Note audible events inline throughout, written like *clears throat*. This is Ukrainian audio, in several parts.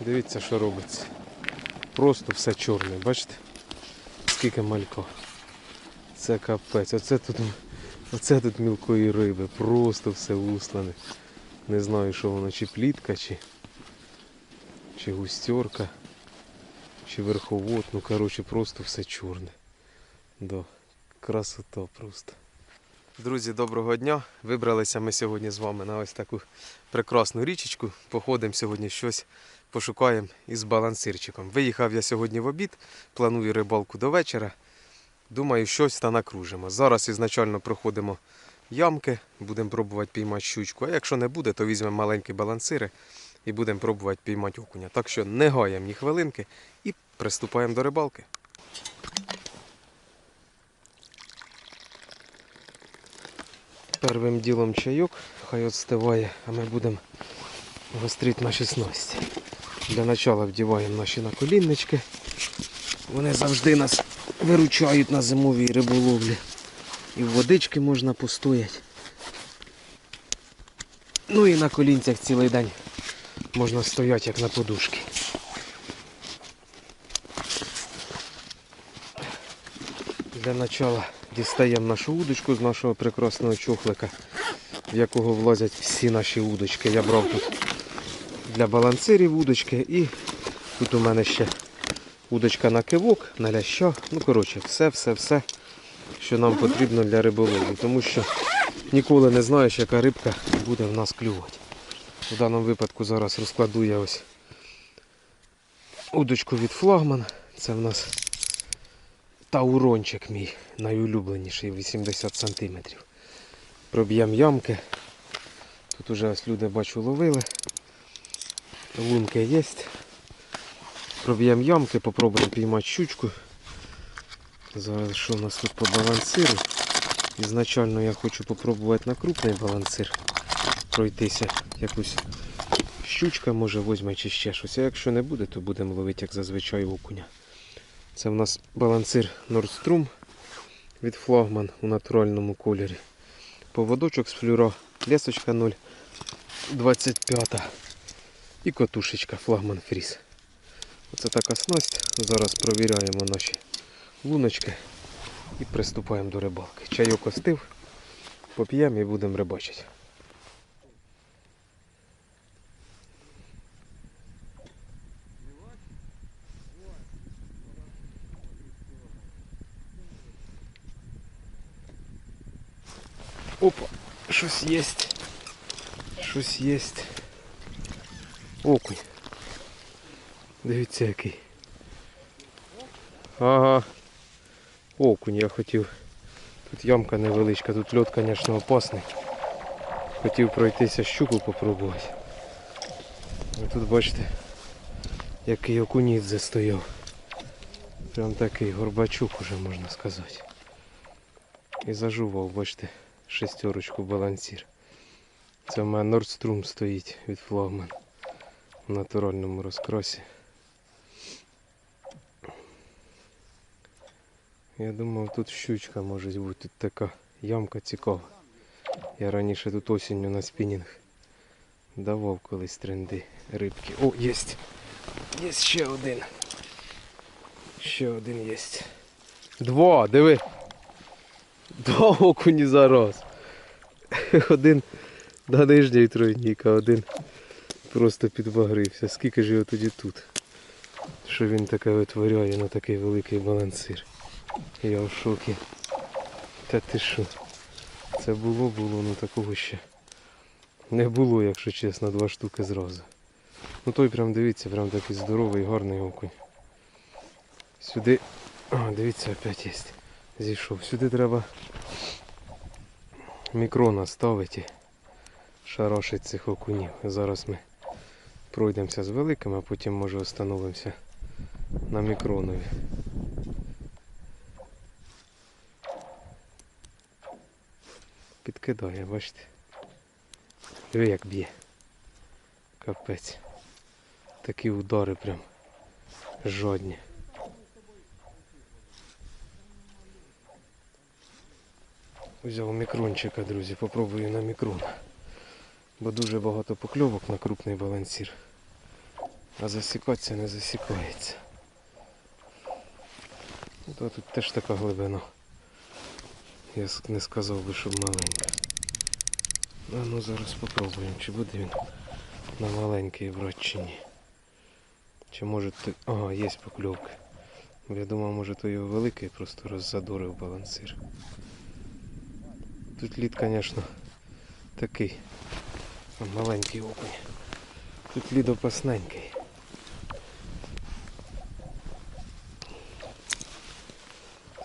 Дивіться, що робиться. Просто все чорне, бачите? Скільки малька. Це капець. Оце тут, оце тут мілкої риби. Просто все услане. Не знаю, що воно, чи плітка, чи, чи густерка, чи верховод. Ну, коротше, просто все чорне. Да. Красота просто. Друзі, доброго дня! Вибралися ми сьогодні з вами на ось таку прекрасну річечку. Походимо сьогодні щось пошукаємо із балансирчиком. Виїхав я сьогодні в обід, планую рибалку до вечора. Думаю, щось та накружимо. Зараз ізначально проходимо ямки, будемо пробувати піймати щучку. А якщо не буде, то візьмемо маленькі балансири і будемо пробувати піймати окуня. Так що не гаємо ні хвилинки і приступаємо до рибалки. Первим ділом чайок, хай відстиває, а ми будемо гострити наші снасті. Для початку вдіваємо наші наколіннички. Вони завжди нас виручають на зимовій риболовлі. І в водички можна постояти. Ну і на колінцях цілий день можна стояти як на подушці. Для начала дістаємо нашу удочку з нашого прекрасного чохлика, в якого влазять всі наші удочки. Я брав тут для балансирів удочки і тут у мене ще удочка на кивок, на ляща. Ну, коротше, все-все-все, що нам потрібно для риболовлі. Тому що ніколи не знаєш, яка рибка буде в нас клювати. В даному випадку зараз розкладу я ось удочку від флагман. Це в нас таурончик мій найулюбленіший 80 см. Проб'ємо ямки. Тут уже ось люди бачу ловили. Лунки є. Проб'ємо ямки, попробуємо піймати щучку. Зараз що у нас тут по балансиру? Ізначально я хочу попробувати на крупний балансир пройтися. Якусь щучка може візьме чи ще щось. А якщо не буде, то будемо ловити, як зазвичай окуня. Це в нас балансир Nordstrom від флагман у натуральному кольорі. Поводочок з флюро, лесочка 0,25 і котушечка флагман фріз. Оце така снасть. Зараз провіряємо наші луночки і приступаємо до рибалки. Чайок остив, поп'ємо і будемо рибачити. Щось є. Щось є. Окунь. Дивіться який. Ага. Окунь я хотів. Тут ямка невеличка, тут льот, звісно, опасний. Хотів пройтися щуку попробувати. А тут бачите, який окунець застояв. Прям такий горбачок уже можна сказати. І зажував, бачите, шестерочку балансір. Це в мене Nordstrom стоїть від флагман в натуральному розкрасі. Я думав тут щучка може бути, тут така ямка цікава. Я раніше тут осінню на спінінг давав колись тренди рибки. О, єсть! Є ще один. Ще один є. Два, диви. Два окуні зараз. Один на нижній тройнік, а один просто підбагрився. Скільки ж його тоді тут? Що він таке витворяє на такий великий балансир. Я в шокі. Та ти що? Це було, було, ну такого ще не було, якщо чесно, два штуки зразу. Ну той прям дивіться, прям такий здоровий, гарний окунь. Сюди... О, дивіться, опять є. Зійшов. Сюди треба мікрона ставити. Шарошить цих окунів. Зараз ми пройдемося з великим, а потім може остановимося на мікронові. Підкидає, бачите? Диви як б'є. Капець. Такі удари прям жодні. Взяв мікрончика, друзі, попробую на мікрон. Бо дуже багато покльовок на крупний балансір. А засікатися не засікається. То тут теж така глибина. Я не сказав би, щоб маленька. А ну зараз попробуємо, чи буде він на маленький брати чи може ти. Ага, є покльовки. Я думав, може то його великий просто роззадорив балансир. Тут лід, звісно, такий. А, Маленький окунь. Тут лід опасненький.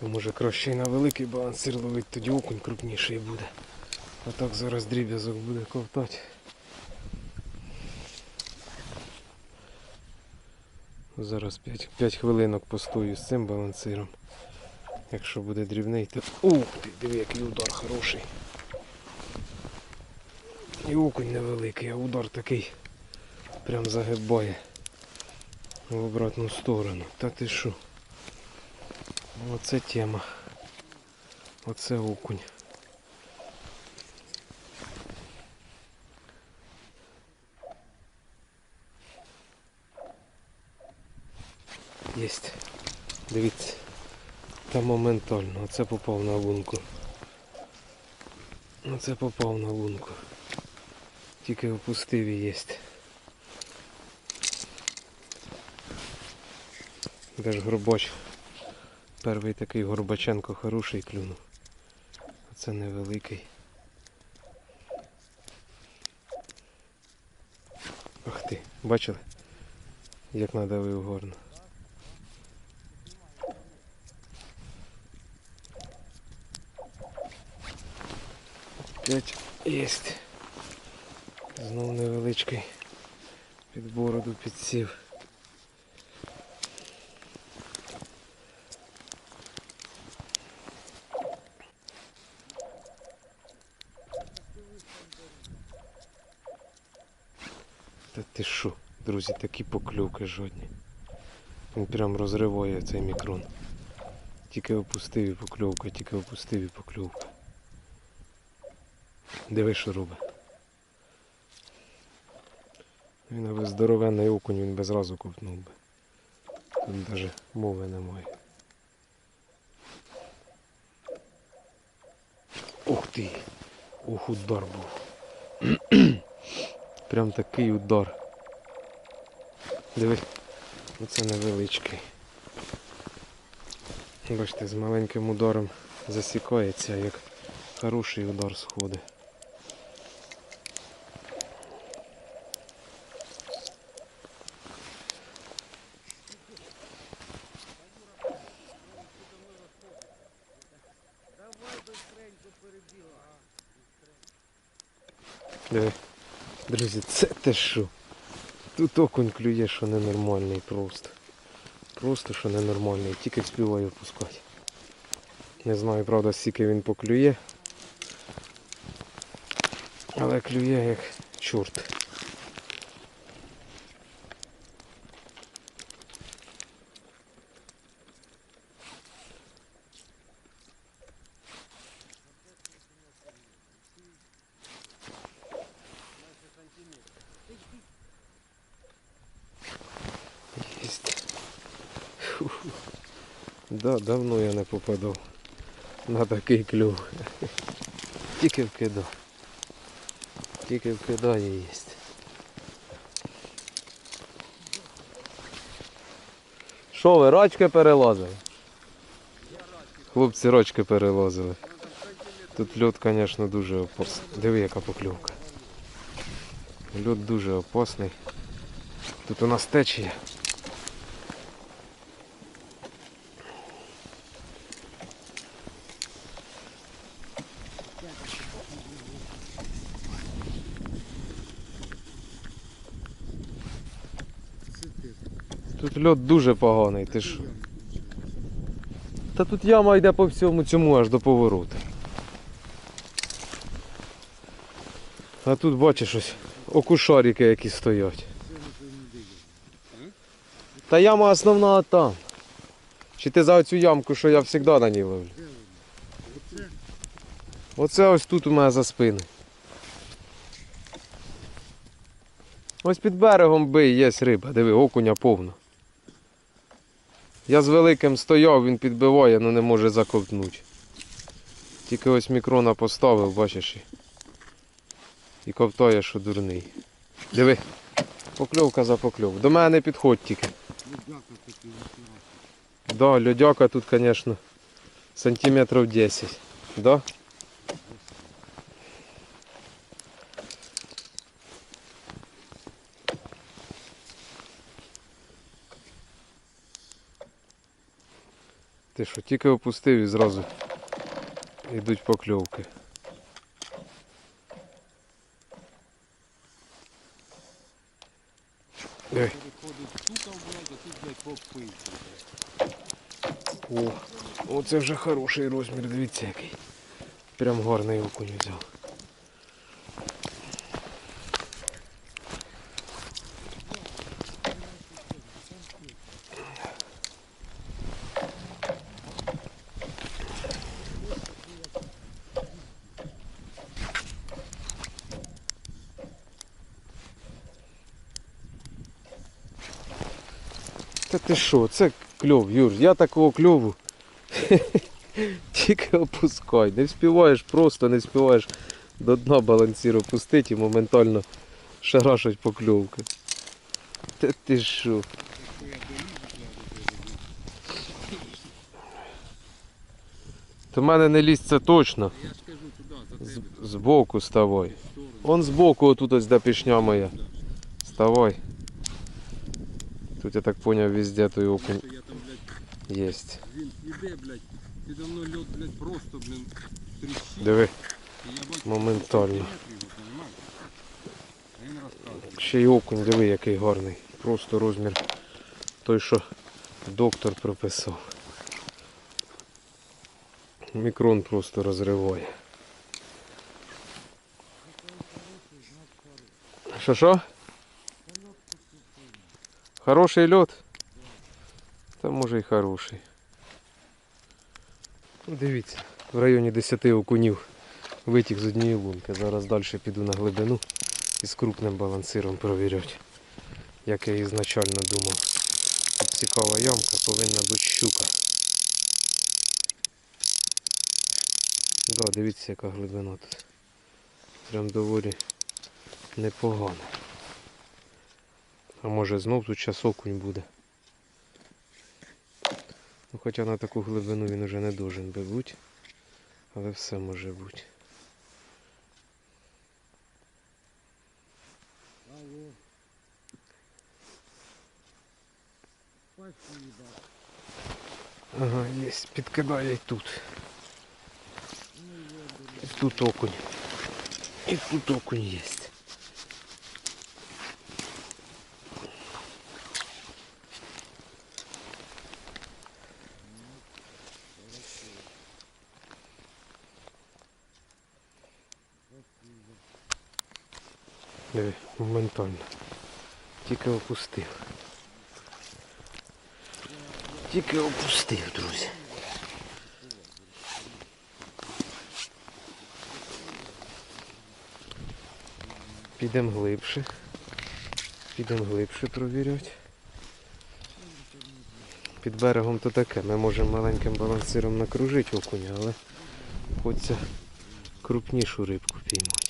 То може краще і на великий балансир ловить, тоді окунь крупніший буде. А так зараз дріб'язок буде ковтати. Зараз 5, 5 хвилинок постою з цим балансиром. Якщо буде дрібний, то... Ух ти, диви, який удар хороший. І окунь невеликий, а удар такий прям загибає в обратну сторону. Та ти що? Оце тема. Оце окунь. Єсть. Дивіться. Та моментально. Оце попав на лунку. Оце попав на лунку. Тільки опустив і єсть. Де ж горбач? Перший такий Горбаченко хороший клюнув. А це невеликий. Ах ти, бачили? Як надавив горно. П'ять єсть. Знов невеличкий. Під бороду підсів. Та ти що, друзі, такі покльовки жодні. Він прям розриває цей мікрон. Тільки опустив і покльовка, тільки опустив і покльовка. Диви, що робить. Він аби здоровенний окунь, він без разу ковтнув би. Тут навіть мови немає. Ух ти! Ух, удар був. *clears throat* Прям такий удар. Диви, оце невеличкий. Бачите, з маленьким ударом засікається, як хороший удар сходить. Диви. Друзі, це те що? Тут окунь клює, що ненормальний просто. Просто що ненормальний, тільки співаю пускати. Не знаю, правда, скільки він поклює. Але клює як чорт. Єсть. Фу. Да, давно я не попадав на такий клюв. Тільки вкидав. Тільки вкидає єсть. Що ви, рачки перелазили? Хлопці рачки перелазили. Тут льот, звісно, дуже опасний. Диви, яка покльовка. Льот дуже опасний. Тут у нас течія. Тут льот дуже поганий, ти ж. Та тут яма йде по всьому цьому аж до повороту. А тут бачиш ось окушарики які стоять. Та яма основна там. Чи ти за оцю ямку, що я завжди на ній ловлю? Оце ось тут у мене за спиною. Ось під берегом бий, є риба, диви, окуня повно. Я з великим стояв, він підбиває, але не може заковтнути. Тільки ось мікрона поставив, бачиш. І, і ковтає, що дурний. Диви, покльовка за покльов. До мене підходь тільки. Да, льодяка тут, звісно, сантиметрів 10. Да? Ти що, тільки опустив і зразу йдуть покльовки. Ой. О, оце вже хороший розмір, дивіться який. Прям гарний окунь взяв. Ти що, це кльов, Юр, я такого кльову. *laughs* Тільки опускай. Не вспіваєш, просто не вспіваєш до дна балансір опустити і моментально шарашать покльовки. Та ти що? То мене не лізь це точно. Я ж кажу туди, за тебе. збоку ставай. Он збоку отут ось де пішня моя. Вставай. Тут я так поняв везде той окунь Що єсть. він іде, блядь, підо мною льот, блядь, просто, блін, тріщить. Диви, І я бачу, моментально. сантиметрів його, понімаєш? А він розказує. Ще й окунь, диви, який гарний. Просто розмір той, що доктор прописав. Мікрон просто розриває. Що що? Хороший льот? Та може і хороший. Дивіться, в районі 10 окунів витік з однієї лунки. Зараз далі піду на глибину і з крупним балансиром провіряти. Як я ізначально думав. Тут цікава ямка, повинна бути щука. Да, дивіться, яка глибина тут. Прям доволі непогана. А може знов тут час окунь буде. Ну, хоча на таку глибину він уже не должен би бути. Але все може бути. Ага, є, підкидає тут. І тут окунь. І тут окунь є. Диви, моментально. Тільки опустив. Тільки опустив, друзі. Підемо глибше. Підемо глибше провіряти. Під берегом то таке. Ми можемо маленьким балансиром накружити окуня, але хочеться крупнішу рибку піймати.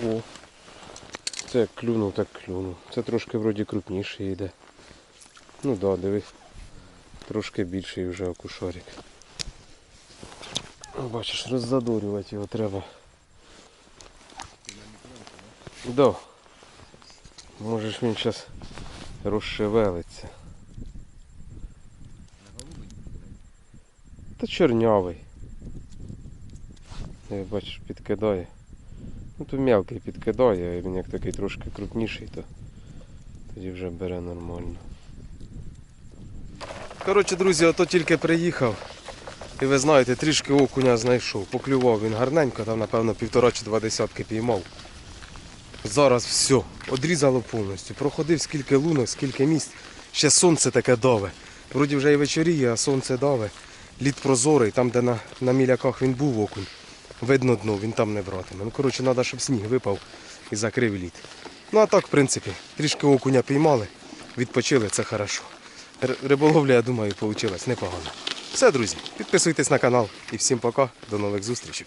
О, це клюнув, так клюнув. Це трошки вроді крупніше йде. Ну да, диви. Трошки більший вже окушарик. Бачиш, роззадорювати його треба. Да. Може ж він зараз розшевелиться. Та чорнявий. Бачиш, підкидає. Ну то мелкий підкидає, а він як такий трошки крупніший, то тоді вже бере нормально. Коротше, друзі, ото тільки приїхав. І ви знаєте, трішки окуня знайшов. Поклював він гарненько, там, напевно, півтора чи два десятки піймав. Зараз все, одрізало повністю. Проходив скільки лунок, скільки місць. Ще сонце таке даве. Вроді вже і вечоріє, а сонце даве. Лід прозорий, там, де на, на міляках він був окунь. Видно дно, він там не братиме. Ну, коротше, треба, щоб сніг випав і закрив лід. Ну а так, в принципі, трішки окуня піймали, відпочили, це хорошо. Риболовля, я думаю, вийшла непогано. Все, друзі, підписуйтесь на канал і всім пока, до нових зустрічей.